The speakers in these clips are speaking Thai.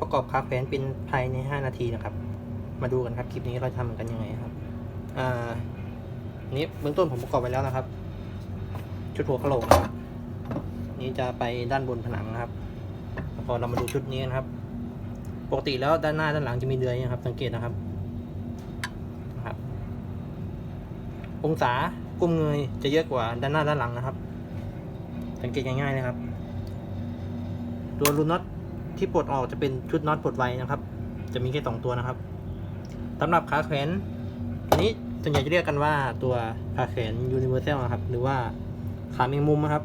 ประกอบคาแขวนเป็นภายใน 5 นาทีนะครับ มาดูกันครับคลิปนี้เราทำกันยังไงครับอ่านี้เบื้องต้นผมประกอบไปแล้วนะครับ ชุดหัวกะโหลกนะครับนี่จะไปด้านบนผนังนะครับแล้วพอเรามาดูชุดนี้นะครับ ปกติแล้วด้านหน้าด้านหลังจะมีเดือยนะครับ สังเกตนะครับนะครับ องศาก้มเงยจะเยอะกว่าด้านหน้าด้านหลังนะครับ สังเกตง่ายๆนะครับ ตัวรูน็อต ที่ปลดออกจะเป็นชุดน็อตปลดไว้นะครับ จะมีแค่สองตัวนะครับสำหรับขาแขวนอันนี้ส่วนใหญ่จะเรียกกันว่าตัวขาแขวนยูนิเวอร์แซลนะครับ หรือว่าขาแมงมุมนะครับ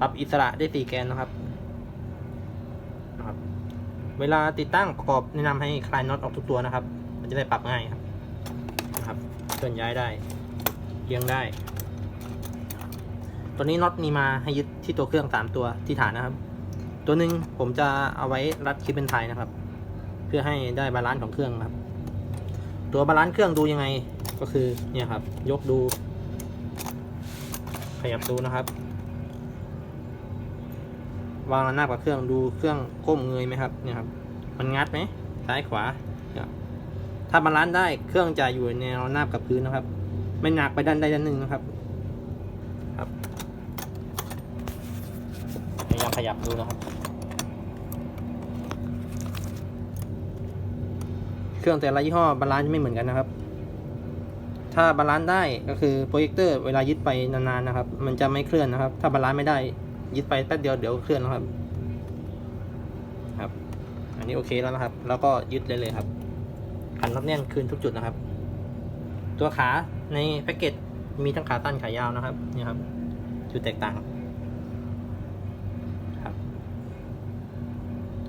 ปรับอิสระได้สี่แกนนะครับนะครับ เวลาติดตั้งประกอบแนะนำให้คลายน็อตออกทุกตัวนะครับ มันจะได้ปรับง่ายครับนะครับเคลื่อนย้ายได้เรียงได้ ตัวนี้น็อตมีมาให้ยึดที่ตัวเครื่องสามตัวที่ฐานนะครับ ตัวหนึ่งผมจะเอาไว้รัดคลิปเป็นไทยนะครับ เพื่อให้ได้บาลานซ์ของเครื่องครับ ตัวบาลานซ์เครื่องดูยังไงก็คือเนี่ยครับ ยกดู ขยับดูนะครับ วางระนาบกับเครื่องดูเครื่องก้มเงยไหมครับเนี่ยครับ มันงัดไหมซ้ายขวาถ้าบาลานซ์ได้เครื่องจะอยู่ในแนวระนาบกับพื้นนะครับ ไม่หนักไปด้านใดด้านหนึ่งนะครับ ขยับดูนะครับ เครื่องแต่ละยี่ห้อบาลานซ์ไม่เหมือนกันนะครับ ถ้าบาลานซ์ได้ก็คือโปรเจคเตอร์เวลายึดไปนานๆนะครับ มันจะไม่เคลื่อนนะครับ ถ้าบาลานซ์ไม่ได้ยึดไปแป๊บเดียวเดี๋ยวเคลื่อนนะครับ ครับ อันนี้โอเคแล้วนะครับ แล้วก็ยึดเลยเลยครับขันน็อตแน่นคืนทุกจุดนะครับ ตัวขาในแพ็กเกจมีทั้งขาตั้นขายาวนะครับนี่ครับ จุดแตกต่าง ครับ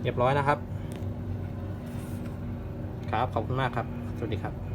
เรียบร้อยนะครับ ครับ ขอบคุณมากครับ สวัสดีครับ